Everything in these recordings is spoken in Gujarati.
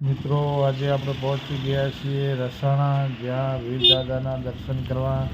મિત્રો, આજે આપણે પહોંચી ગયા છીએ રસાણા, જ્યાં વીર દાદાના દર્શન કરવા.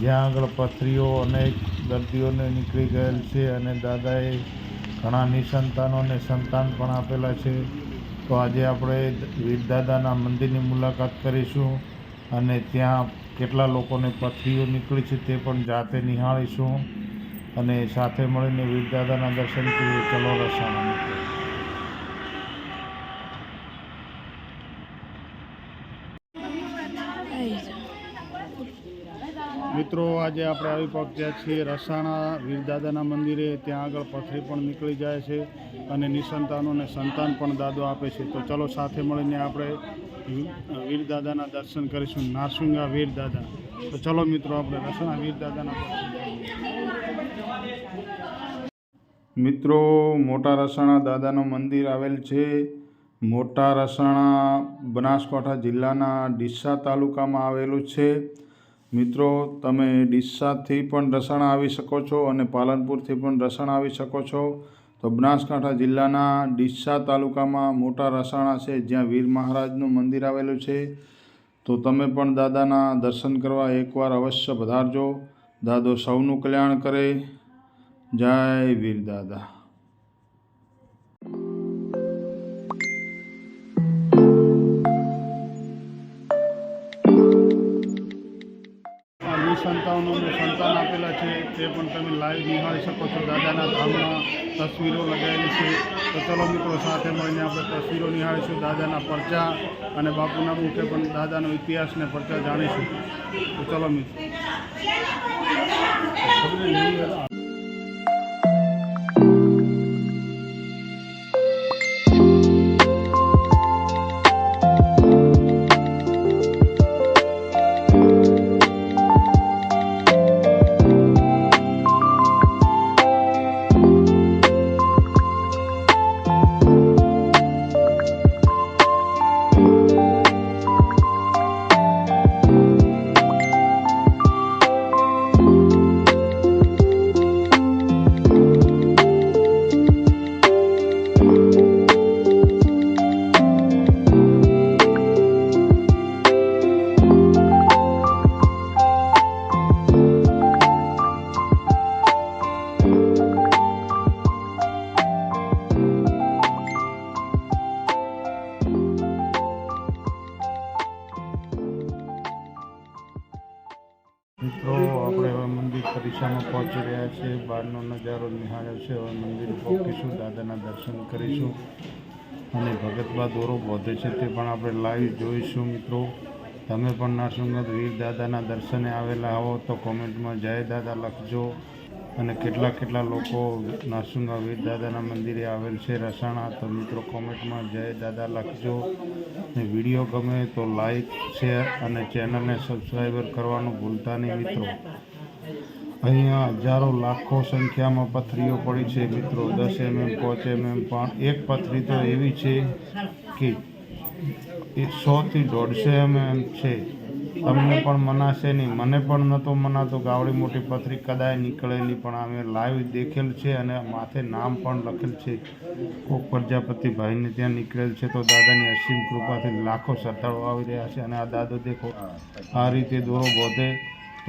જ્યાં આગળ પથરીઓ અનેક દર્દીઓને નીકળી ગયેલ છે અને દાદાએ ઘણા નિસંતાનોને સંતાન પણ આપેલા છે. તો આજે આપણે વીર દાદાના મંદિરની મુલાકાત કરીશું અને ત્યાં કેટલા લોકોને પથરીઓ નીકળી છે તે પણ જાતે નિહાળીશું અને સાથે મળીને વીર દાદાના દર્શન કરીએ. ચલો રસાણા મિત્રો, આજે આપણે આવી પહોંચ્યા છીએ રસાણા વીરદાદાના મંદિરે. ત્યાં આગળ પથરી પણ નીકળી જાય છે અને નિસંતાનોને સંતાન પણ દાદો આપે છે. તો ચલો સાથે મળીને આપણે વીરદાદાના દર્શન કરીશું નારસુંગા વીરદાદા. તો ચલો મિત્રો, આપણે રસાણા વીરદાદાના મિત્રો, મોટા રસાણા દાદાનું મંદિર આવેલ છે. મોટા રસાણા બનાસકાંઠા જિલ્લાના ડીસા તાલુકામાં આવેલું છે. મિત્રો, તમે ડીસાથી પણ રસાણા આવી શકો છો અને પાલનપુરથી પણ રસાણા આવી શકો છો. તો બનાસકાંઠા જિલ્લાના ડીસા તાલુકામાં મોટા રસાણા છે, જ્યાં વીર મહારાજનું મંદિર આવેલું છે. તો તમે પણ દાદાના દર્શન કરવા એકવાર અવશ્ય પધારજો. દાદો સૌનું કલ્યાણ કરે. જય વીર દાદા. સંતાનોને સંતાન આપેલા છે, તે પણ તમે લાઈવ નિહાળી શકો છો. દાદાના ધામમાં તસવીરો લગાવેલી છે. તો ચલો મિત્રો, સાથે મળીને આપણે તસવીરો નિહાળીશું, દાદાના પરચા અને બાપુના મુખે પણ દાદાનો ઇતિહાસ ને પરચા જાણીશું. તો ચલો મિત્રો. પરિસરમાં પહોંચી રહ્યા છે, બહારનો નજારો નિહાળ્યો છે, હવે મંદિર પહોંચીશું દાદાના દર્શન કરીશું અને ભગતમાં દોરો બોધે છે તે પણ આપણે લાઈવ જોઈશું મિત્રો. તમે પણ નરસિંહગઢ વીર દાદાના દર્શને આવેલા હો તો કોમેન્ટમાં જય દાદા લખજો. અને કેટલા કેટલા લોકો નરસિંહ વીર દાદાના મંદિરે આવેલ છે રસાણા, તો મિત્રો કોમેન્ટમાં જય દાદા લખજો. ને વીડિયો ગમે તો લાઈક, શેર અને ચેનલને સબસ્ક્રાઈબર કરવાનું ભૂલતા નહીં મિત્રો. અહીંયા હજારો લાખો સંખ્યામાં પથરીઓ પડી છે મિત્રો. દસ એમએમ પાંચ એમએમ પણ એક પથરી તો એવી છે કે સોથી દોઢસો એમએમ છે. તમને પણ મનાશે નહીં. મને પણ નહોતો મનાતો. ગાવડી મોટી પથરી કદાય નીકળેલી, પણ અમે લાઈવ દેખેલ છે અને માથે નામ પણ લખેલ છે. કોક પ્રજાપતિ ભાઈને ત્યાં નીકળેલ છે તો દાદાની અસીમ કૃપાથી લાખો શ્રદ્ધાળુઓ આવી રહ્યા છે અને આ દાદો દેખો. આ રીતે દોરો બોધે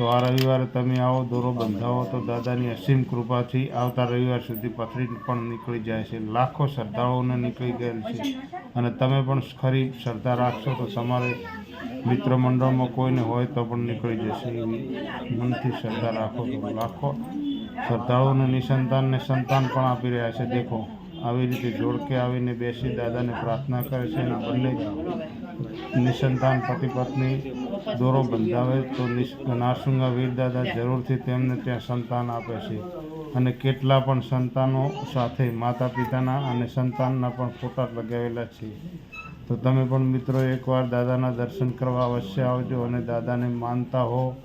તો આ રવિવારે તમે આવો, દોરો બંધાવો તો દાદાની અસીમ કૃપાથી આવતા રવિવાર સુધી પથરી પણ નીકળી જાય છે. લાખો શ્રદ્ધાળુઓને નીકળી ગયેલ છે. અને તમે પણ ખરી શ્રદ્ધા રાખશો તો તમારે મિત્ર મંડળમાં કોઈને હોય તો પણ નીકળી જશે. એવી મનથી શ્રદ્ધા રાખો તો લાખો શ્રદ્ધાળુઓને નિસંતાનને સંતાન પણ આપી રહ્યા છે. દેખો, આવી રીતે જોડકે આવીને બેસી દાદાને પ્રાર્થના કરે છે અને બંને નિસંતાન પતિ પત્ની દોરો બંધાવે તો નાસુંગા વીરદાદા વીર દાદા જરૂરથી તેમને ત્યાં સંતાન આપે છે. અને કેટલા પણ સંતાનો સાથે માતા પિતાના અને સંતાનના પણ ફોટા લગાવેલા છે. તો તમે પણ મિત્રો એકવાર દાદાના દર્શન કરવા અવશ્ય આવજો અને દાદાને માનતા હો.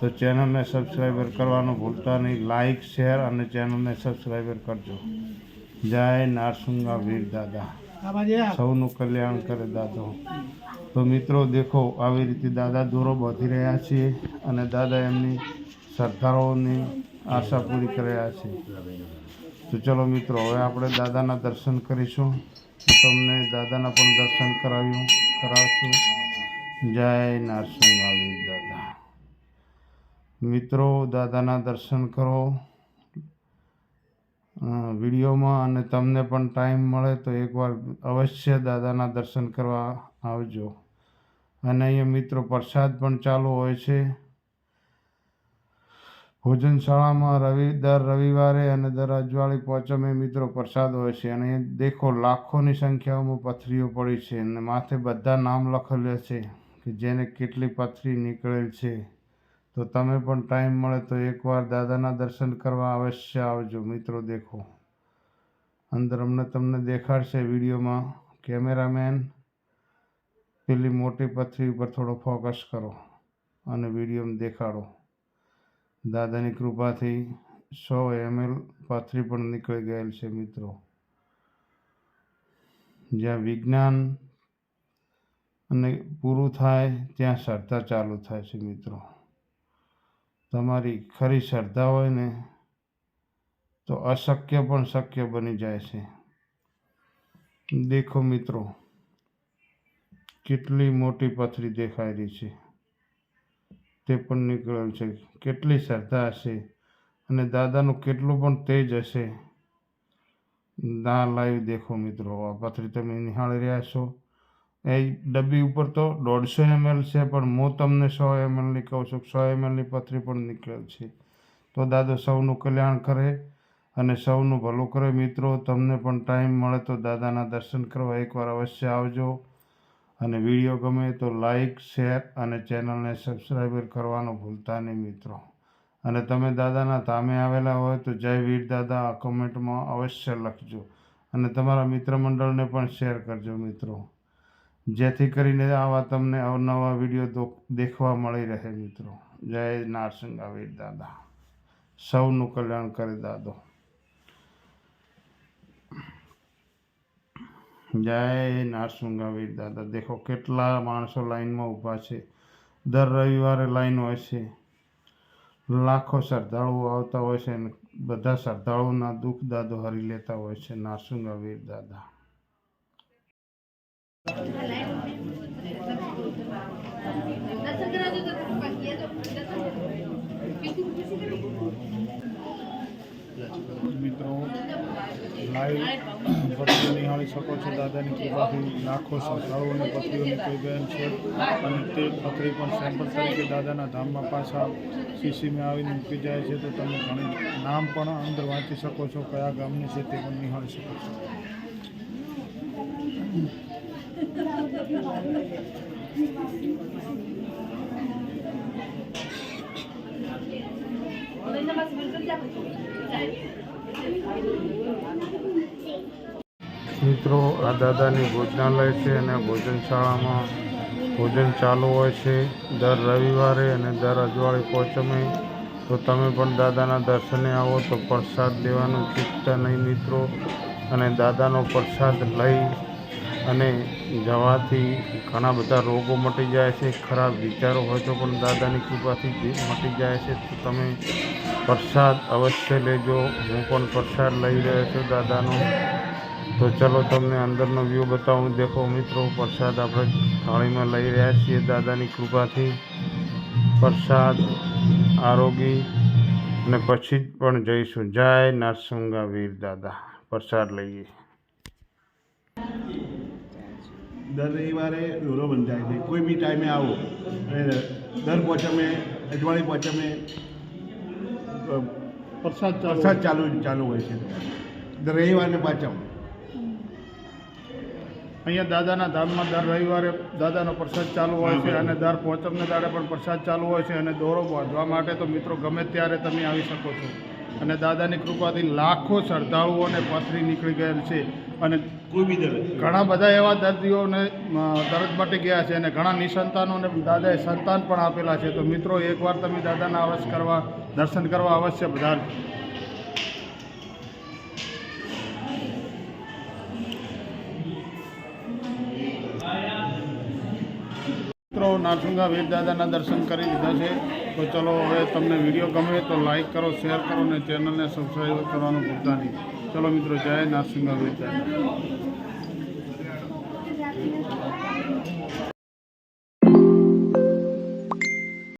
તો ચેનલને સબસ્ક્રાઈબર કરવાનું ભૂલતા નહીં. લાઇક શેર અને ચેનલને સબસ્ક્રાઈબર કરજો. જય નારસુંગા વીર દાદા સૌનું કલ્યાણ કરે દાદો. તો મિત્રો, દેખો, આવી રીતે દાદા દોરો બાંધી રહ્યા છીએ અને દાદા એમની શ્રદ્ધાળુઓની આશા પૂરી કર્યા છે. તો ચલો મિત્રો, હવે આપણે દાદાના દર્શન કરીશું. તમને દાદાના પણ દર્શન કરાવ્યું, કરાવશું. જય નારસિંહ આવી દાદા. મિત્રો, દાદાના દર્શન કરો. વિડીયોમાં અને તમને પણ ટાઈમ મળે તો એકવાર અવશ્ય દાદાના દર્શન કરવા આવજો. અને અહીંયા મિત્રો પ્રસાદ પણ ચાલુ હોય છે. ભોજનશાળામાં રવિ, દર રવિવારે અને દર અજવાળી પોચમે મિત્રો પ્રસાદ હોય છે. અને દેખો લાખોની સંખ્યામાં પથરીઓ પડી છે અને માથે બધા નામ લખેલા છે કે જેને કેટલી પથરી નીકળેલ છે. તો તમે પણ ટાઈમ મળે તો એકવાર દાદાના દર્શન કરવા અવશ્ય આવજો મિત્રો દેખો. અંદર અમને તમને દેખાડશે વિડીયોમાં. કેમેરામેન પેલી મોટી પથરી ઉપર થોડો ફોકસ કરો અને વિડીયોમાં દેખાડો. દાદાની કૃપાથી સો એમએલ પથરી પણ નીકળી ગયેલ છે મિત્રો. જ્યાં વિજ્ઞાન અને પૂરું થાય, ત્યાં શ્રદ્ધા ચાલુ થાય છે મિત્રો. તમારી ખરી શ્રદ્ધા હોય ને, તો અશક્ય પણ શક્ય બની જાય છે. દેખો મિત્રો કેટલી મોટી પથરી દેખાઈ રહી છે? તે પણ નીકળેલ છે. કેટલી શ્રદ્ધા હશે? અને દાદાનું કેટલું પણ તેજ હશે? ના લાઈવ દેખો મિત્રો, આ પથરી તમે નિહાળી રહ્યા છો. એ ડબ્બી ઉપર તો દોઢસો એમએલ છે, પણ હું તમને સો એમએલની કહું છું. સો એમએલની પથરી પણ નીકળેલ છે. તો દાદો, સૌનું કલ્યાણ કરે અને સૌનું ભલું કરે. મિત્રો, તમને પણ ટાઈમ મળે તો દાદાના દર્શન કરવા એકવાર અવશ્ય આવજો. અને વીડિયો ગમે તો લાઈક, શેર અને ચેનલને સબસ્ક્રાઈબર કરવાનું ભૂલતા નહીં મિત્રો. અને તમે દાદાના ધામે આવેલા હોય તો જય વીર દાદા આ કોમેન્ટમાં અવશ્ય લખજો. અને તમારા મિત્ર મંડળને પણ શેર કરજો મિત્રો. જેથી કરીને આવા તમને અવનવા વીડિયો દેખવા મળી રહે મિત્રો. જય નારસિંગા વીર દાદા. સૌનું કલ્યાણ કરે દાદો. જય નારસુંગા વીર દાદા. દેખો કેટલા માણસો લાઈનમાં ઊભા છે. દર રવિવારે લાઈન હોય છે. લાખો શ્રદ્ધાળુઓ આવતા હોય છે અને બધા શ્રદ્ધાળુઓના દુઃખ દાદો હરી લેતા હોય છે. નારસુંગા વીર દાદા દર્શન કરાવજો તો બાકી એ તો દર્શન મિત્રો લાઈવ પત્રીઓ શકો છો, દાદાની કૃપાથી લાખો શ્રદ્ધાળુઓને પત્રીઓ નીકળી ગયેલ છે. અને તે પથરી પણ સેમ્પલ તરીકે દાદાના ધામમાં પાછા સીસીમાં આવીને મૂકી જાય છે. તો તમે ઘણી નામ પણ અંદર વાંચી શકો છો, કયા ગામની છે તે પણ નિહાળી શકો છો. જાવ મિત્રો આ દાદાની ભોજનાલય છે અને ભોજનશાળામાં ભોજન ચાલુ હોય છે દર રવિવારે અને દર અજવાળી પોચમે તો તમે પણ દાદાના દર્શને આવો તો પ્રસાદ લેવાનું ચૂકતા નહીં મિત્રો. અને દાદાનો પ્રસાદ લઈ અને જવાથી ઘણા બધા રોગો મટી જાય છે, ખરાબ વિચારો હોય તો પણ દાદાની કૃપાથી મટી જાય છે તો તમે પ્રસાદ અવશ્ય લેજો. હું પણ પ્રસાદ લઈ રહ્યો છું દાદાનો. તો ચલો તમને અંદરનો વ્યૂ બતાવું. દેખો મિત્રો પ્રસાદ આપણે થાળીમાં લઈ રહ્યા છીએ દાદાની કૃપાથી. પ્રસાદ આરોગી અને પછી જ પણ જઈશું. જય નરસુંગા વીર દાદા. પ્રસાદ લઈએ. દર રવિવારે દોરો બંધાય છે. કોઈ બી ટાઈમે આવો. અને દર પોચમે અજવાળી પોચમે પ્રસાદ પ્રસાદ ચાલુ ચાલુ હોય છે. દર રવિવારને પાછમ અહીંયા દાદાના ધામમાં દર રવિવારે દાદાનો પ્રસાદ ચાલુ હોય છે અને દર પોચમને દાડે પણ પ્રસાદ ચાલુ હોય છે અને દોરો બાંધવા માટે તો મિત્રો ગમે ત્યારે તમે આવી શકો છો. અને દાદાની કૃપાથી લાખો શ્રદ્ધાળુઓને પથરી નીકળી ગયેલ છે. અને કોઈ બી દર. ઘણા બધા એવા દર્દીઓને દરજ દર્દ મટી ગયા છે અને ઘણા નિસંતાનોને દાદાએ સંતાન પણ આપેલા છે. તો મિત્રો એકવાર તમે દાદાના અવશ્ય કરવા દર્શન કરવા અવશ્ય બધા મિત્રો નારસુંગા દર્શન કરી લીધા છે. તો ચલો હવે તમને વીડિયો ગમે તો લાઈક કરો, શેર કરો અને ચેનલને સબસ્ક્રાઈબ કરવાનું ભૂલતા નહીં. ચલો મિત્રો, જય નારસુંગા વીર દાદા.